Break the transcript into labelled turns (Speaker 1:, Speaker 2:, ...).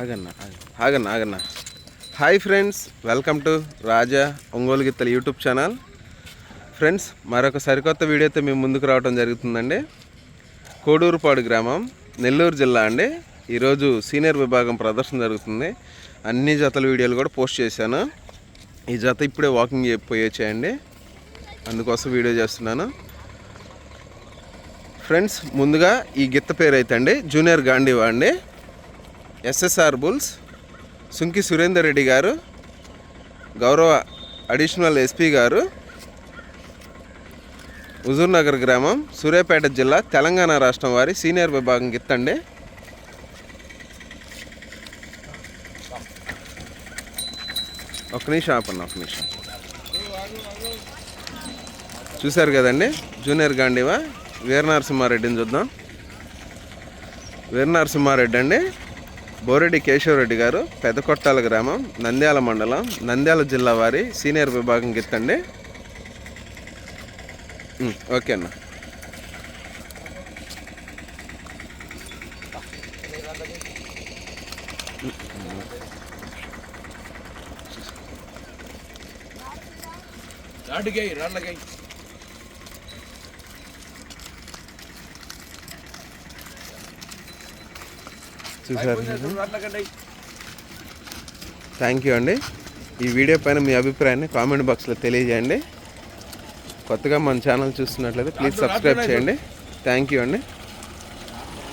Speaker 1: ఆగన్నా ఆగన్నా ఆగన్నా. Hi friends welcome to Raja Ongole గిత్తల YouTube channel friends మరొక సరికొత్త వీడియోతో మేము ముందుకు రావడం జరుగుతుందండి. కోడూరుపాడు గ్రామం నెల్లూరు జిల్లా అండి. ఈరోజు సీనియర్ విభాగం ప్రదర్శన జరుగుతుంది. అన్ని జతల వీడియోలు కూడా పోస్ట్ చేశాను. ఈ జత ఇప్పుడే వాకింగ్ పోయి అందుకోసం వీడియో చేస్తున్నాను. ఫ్రెండ్స్ ముందుగా ఈ గిత్త పేరు అయితే అండి జూనియర్ గాంధీవా అండి. ఎస్ఎస్ఆర్ బుల్స్ సుంకి సురేందర్ రెడ్డి గారు గౌరవ అడిషనల్ ఎస్పీ గారు హుజూర్నగర్ గ్రామం సూర్యాపేట జిల్లా తెలంగాణ రాష్ట్రం వారి సీనియర్ విభాగం గిత్తండి. ఒక నిమిషం ఆపన్నా ఒక నిమిషం. చూశారు కదండి జూనియర్ గాంధీవా వీర నరసింహారెడ్డిని చూద్దాం. వీర నరసింహారెడ్డి అండి. బోరెడ్డి కేశవరెడ్డి గారు పెదకొట్టాల గ్రామం నంద్యాల మండలం నంద్యాల జిల్లా వారి సీనియర్ విభాగం గిత్తండి. ఓకే అన్న.
Speaker 2: రాడ్డుగై రాళ్ళగాయి
Speaker 1: చూసారు థ్యాంక్ యూ అండి. ఈ వీడియో పైన మీ అభిప్రాయాన్ని కామెంట్ బాక్స్లో తెలియజేయండి. కొత్తగా మన ఛానల్ చూస్తున్నట్లయితే ప్లీజ్ సబ్స్క్రైబ్ చేయండి. థ్యాంక్ యూ అండి.